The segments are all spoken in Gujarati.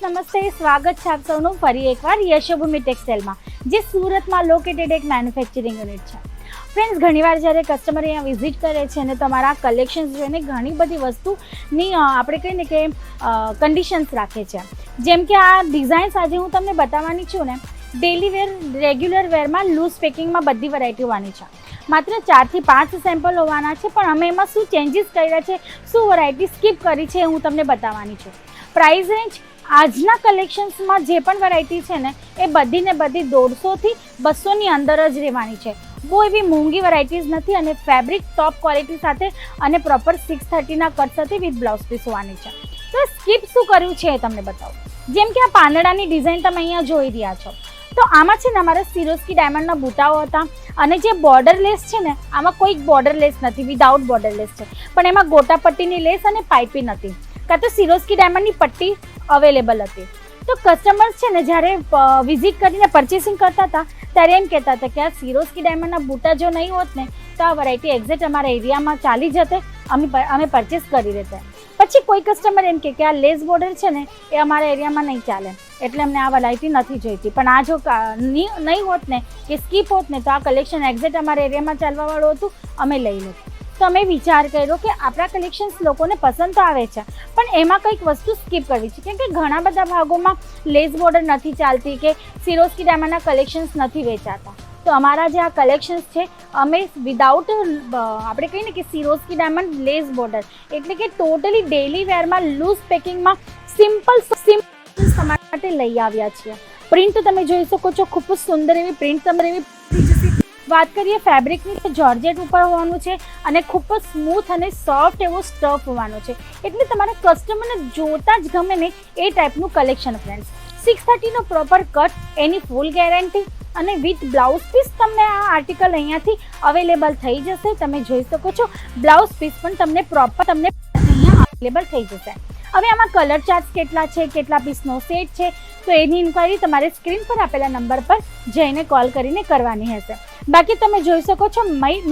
સ્વાગત છે આપ સૌનું ફરી એકવાર યશોભૂમિ ટેક્સટાઇલમાં, જે સુરતમાં લોકેટેડ એક મેન્યુફેક્ચરિંગ યુનિટ છે. ફ્રેન્ડ્સ ઘણીવાર જ્યારે કસ્ટમર અહીંયા વિઝિટ કરે છે અને તમારા કલેક્શન્સ જોઈને ઘણી બધી વસ્તુની આપણે કહીએ ને કે કન્ડિશન્સ રાખે છે. જેમ કે આ ડિઝાઇન્સ આજે હું તમને બતાવવાની છું ને ડેલી વેર રેગ્યુલર વેરમાં લૂઝ પેકિંગમાં બધી વેરાયટી હોવાની છે. માત્ર ચારથી પાંચ સેમ્પલ હોવાના છે, પણ અમે એમાં શું ચેન્જીસ કર્યા છે, શું વેરાયટી સ્કીપ કરી છે હું તમને બતાવવાની છું. પ્રાઇસ રેન્જ આજના કલેક્શન્સમાં જે પણ વેરાયટી છે ને, એ બધી ને બધી દોઢસોથી બસોની અંદર જ રહેવાની છે. બહુ એવી મોંઘી વેરાયટીઝ નથી અને ફેબ્રિક ટોપ ક્વોલિટી સાથે અને પ્રોપર સિક્સ થર્ટીના કટ સાથે વિથ બ્લાઉઝ પીસ હોવાની છે. તો સ્કીપ શું કર્યું છે એ તમને બતાવું. જેમ કે આ પાંદડાની ડિઝાઇન તમે અહીંયા જોઈ રહ્યા છો. તો આમાં છે ને અમારા સિરોસ્કી ડાયમંડના બુટાઓ હતા અને જે બોર્ડર લેસ છે ને, આમાં કોઈ બોર્ડર લેસ નથી વિધાઉટ બોર્ડર લેસ છે. પણ એમાં ગોટા પટ્ટીની લેસ અને પાઇપી નથી. કાં તો સિરોસ્કી ડાયમંડની પટ્ટી અવેલેબલ હતી. તો કસ્ટમર્સ છે ને, જ્યારે વિઝિટ કરીને પરચેસિંગ કરતા હતા, ત્યારે એમ કહેતા હતા કે આ સિરોસ્કી ડાયમંડના બુટા જો નહીં હોત ને, તો આ વેરાયટી એક્ઝેક્ટ અમારા એરિયામાં ચાલી જતે, અમે અમે પરચેસ કરી લેતા પછી કોઈ કસ્ટમર એમ કે આ લેસ બોર્ડર છે ને, એ અમારા એરિયામાં નહીં ચાલે. એટલે અમને આ વેરાયટી નથી જોઈતી. પણ આ જો નહીં હોત ને, કે સ્કીપ હોત ને, તો આ કલેક્શન એક્ઝેક્ટ અમારા એરિયામાં ચાલવાવાળું હતું, અમે લઈ લેત. તો અમે વિચાર કર્યો કે આપણા કલેક્શન્સ લોકોને પસંદ તો આવે છે, પણ એમાં કંઈક વસ્તુ સ્કીપ કરવી છે. કેમ કે ઘણા બધા ભાગોમાં લેસ બોર્ડર નથી ચાલતી કે સિરોસ્કી ડાયમંડના કલેક્શન્સ નથી વેચાતા. તો અમારા જે આ કલેક્શન્સ છે, અમે વિદાઉટ આપણે કહીએ ને કે સિરોસ્કી ડાયમંડ લેસ બોર્ડર એટલે કે ટોટલી ડેલી વેરમાં લૂઝ પેકિંગમાં સિમ્પલ સિમ્પલ તમારા માટે લઈ આવ્યા છીએ. પ્રિન્ટ તમે જોઈ શકો છો, ખૂબ જ સુંદર એવી પ્રિન્ટ તમારે એવી વાત કરીએ ફેબ્રિકની તો જોર્જેટ ઉપર હોવાનું છે અને ખૂબ જ સ્મૂથ અને સોફ્ટ એવો સ્ટફ હોવાનો છે. એટલે તમારા કસ્ટમરને જોતા જ ગમે ને એ ટાઈપનું કલેક્શન ફ્રેન્ડ્સ સિક્સ થર્ટીનો પ્રોપર કટ એની ફૂલ ગેરંટી અને વિથ બ્લાઉઝ પીસ તમને આ આર્ટિકલ અહીંયાથી અવેલેબલ થઈ જશે. તમે જોઈ શકો છો બ્લાઉઝ પીસ પણ તમને પ્રોપર તમને અહીંયા અવેલેબલ થઈ જશે. હવે આમાં કલર ચાર્જ કેટલા છે, કેટલા પીસનો સેટ છે? તો એની ઇન્ક્વાયરી તમારે સ્ક્રીન પર આપેલા નંબર પર જઈને કોલ કરીને કરવાની હશે. બાકી તમે જોઈ શકો છો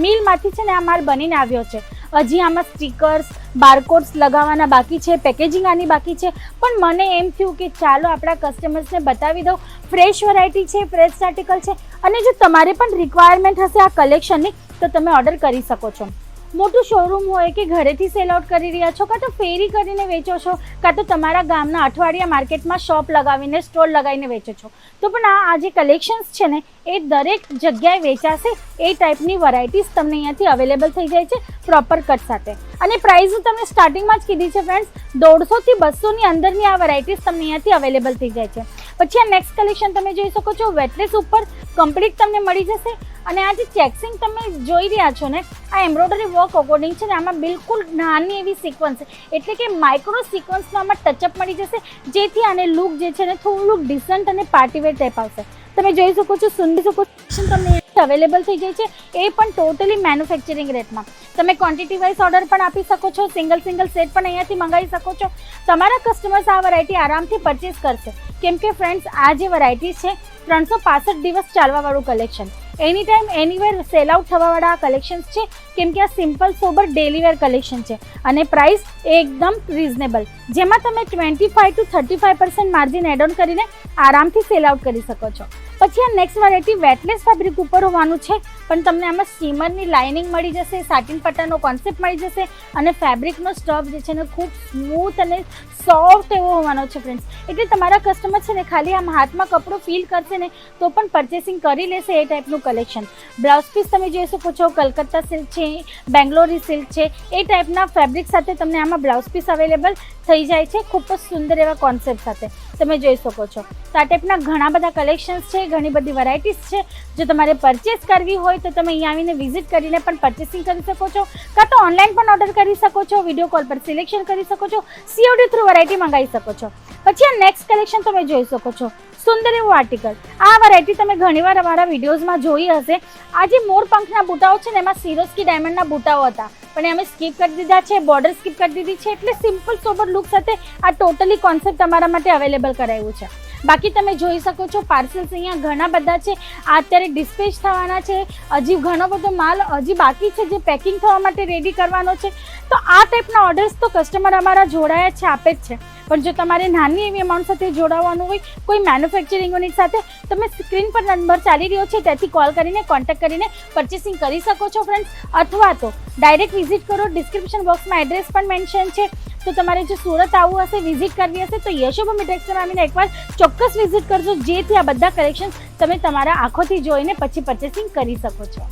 મિલમાંથી છે ને આ માલ બનીને આવ્યો છે. હજી આમાં સ્ટીકર્સ બારકોડ્સ લગાવવાના બાકી છે પેકેજિંગ આની બાકી છે. પણ મને એમ થયું કે ચાલો આપણા કસ્ટમર્સને બતાવી દઉં. ફ્રેશ વેરાયટી છે ફ્રેશ આર્ટિકલ છે. અને જો તમારે પણ રિક્વાયરમેન્ટ હશે આ કલેક્શનની તો તમે ઓર્ડર કરી શકો છો. મોટું શોરૂમ હોય કે ઘરેથી સેલ આઉટ કરી રહ્યા છો, કાં તો ફેરી કરીને વેચો છો, કાં તો તમારા ગામના અઠવાડિયા માર્કેટમાં શોપ લગાવીને સ્ટોર લગાવીને વેચો છો. તો પણ આ જે કલેક્શન્સ છે ને, એ દરેક જગ્યાએ વેચાશે, એ ટાઈપની વેરાયટીઝ તમને અહીંયાથી અવેલેબલ થઈ જાય છે પ્રોપર કટ સાથે. અને પ્રાઇસ હું તમને સ્ટાર્ટિંગમાં જ કીધી છે ફ્રેન્ડ્સ દોઢસોથી બસોની અંદરની આ વેરાયટીઝ તમને અહીંયાથી અવેલેબલ થઈ જાય છે. પછી આ નેક્સ્ટ કલેક્શન તમે જોઈ શકો છો વેટલેસ ઉપર કમ્પ્લીટ તમને મળી જશે અને આ જે ચેક્સિંગ તમે જોઈ રહ્યા છો ને, આ એમ્બ્રોઇડરી વર્ક અકોર્ડિંગ છે ને, આમાં બિલકુલ નાની એવી સિક્વન્સ એટલે કે માઇક્રો સિક્વન્સનો આમાં ટચઅપ મળી જશે, જેથી આને લુક જે છે ને થોડુંક ડિસન્ટ અને પાર્ટીવેર ટાઈપ આવશે. તમે જોઈ શકો છો, સુંદર શકો છો તમને અવેલેબલ થઈ જાય છે. એ પણ ટોટલી મેન્યુફેક્ચરિંગ રેટમાં તમે ક્વોન્ટિટી વાઇઝ ઓર્ડર પણ આપી શકો છો સિંગલ સિંગલ સેટ પણ અહીંયાથી મંગાવી શકો છો. તમારા કસ્ટમર્સ આ વેરાયટી આરામથી પરચેસ કરશે. કેમ કે ફ્રેન્ડ્સ આ જે વેરાયટી છે, ત્રણસો દિવસ ચાલવાવાળું collection any time anywhere sell out થવાવાળા આ કલેક્શન્સ છે. કેમ કે આ simple sober daily wear collection છે. અને પ્રાઇસ એકદમ રિઝનેબલ જેમાં તમે twenty five to thirty five percent margin add on કરીને આરામથી સેલ આઉટ કરી શકો છો. પછી આ નેક્સ્ટ વેરાયટી વેટલેસ ફેબ્રિક ઉપર હોવાનું છે. પણ તમને આમાં સ્ટીમરની લાઇનિંગ મળી જશે સાટિન પટ્ટાનો કોન્સેપ્ટ મળી જશે અને ફેબ્રિકનો સ્ટફ જે છે ને ખૂબ સ્મૂથ અને સોફ્ટ એવો હોવાનો છે ફ્રેન્ડ્સ એટલે તમારા કસ્ટમર છે ને ખાલી આમ હાથમાં કપડું ફીલ કરશે ને તો પણ પરચેસિંગ કરી લેશે એ ટાઈપનું કલેક્શન બ્લાઉઝ પીસ તમે જોઈ શકો છો, કલકત્તા સિલ્ક છે, બેંગ્લોરી સિલ્ક છે, એ ટાઈપના ફેબ્રિક સાથે તમને આમાં બ્લાઉઝ પીસ અવેલેબલ થઈ જાય છે. ખૂબ જ સુંદર એવા કોન્સેપ્ટ સાથે તમે જોઈ શકો છો. તો આ ટાઈપના ઘણા બધા કલેક્શન્સ છે ઘણી બધી વેરાયટીઝ છે. જો તમારે પરચેસ કરવી હોય તો તમે અહીંયા આવીને વિઝિટ કરીને પણ પરચેસિંગ કરી શકો છો. કાં તો ઓનલાઈન પણ ઓર્ડર કરી શકો છો વીડિયો કોલ પર સિલેક્શન કરી શકો છો સીઓડી થ્રુ વેરાયટી મંગાવી શકો છો. પછી આ નેક્સ્ટ કલેક્શન તમે જોઈ શકો છો. સુંદર એવું આર્ટિકલ આ વેરાયટી તમે ઘણીવાર અમારા વિડીયોઝમાં જોઈ હશે. આ જે મોર પંખના બુટાઓ છે ને, એમાં સિરોસ્કી ડાયમંડના બુટાઓ હતા. પણ અમે સ્કીપ કરી દીધા છે બોર્ડર સ્કીપ કરી દીધી છે. એટલે સિમ્પલ સોબર લુક સાથે આ ટોટલી કોન્સેપ્ટ તમારા માટે અવેલેબલ કરાયું છે. બાકી તમે જોઈ શકો છો પાર્સલ્સ અહીંયા ઘણા બધા છે. આ અત્યારે ડિસ્પેચ થવાના છે. હજી ઘણો બધો માલ હજી બાકી છે જે પેકિંગ થવા માટે રેડી કરવાનો છે. તો આ ટાઈપના ઓર્ડર્સ તો કસ્ટમર અમારા જોડાયા છે, આપે જ છે. પણ જો તમારે નાની એવી અમાઉન્ટ સાથે જોડાવાનું હોય, કોઈ મેન્યુફેક્ચરિંગ યુનિટ સાથે, તમે સ્ક્રીન પર નંબર ચાલી રહ્યો છે, ત્યાંથી કોલ કરીને કોન્ટેક્ટ કરીને પરચેસિંગ કરી શકો છો ફ્રેન્ડ્સ અથવા તો ડાયરેક્ટ વિઝિટ કરો ડિસ્ક્રિપ્શન બોક્સમાં એડ્રેસ પણ મેન્શન છે. તો તમારે જો સુરત આવવું હશે વિઝિટ કરવી હશે, તો યશોભૂમિ ટેક્સટાઇલ આવીને એકવાર ચોક્કસ વિઝિટ કરજો, જેથી આ બધા કલેક્શન તમે તમારા આંખોથી જોઈને પછી પરચેસિંગ કરી શકો છો.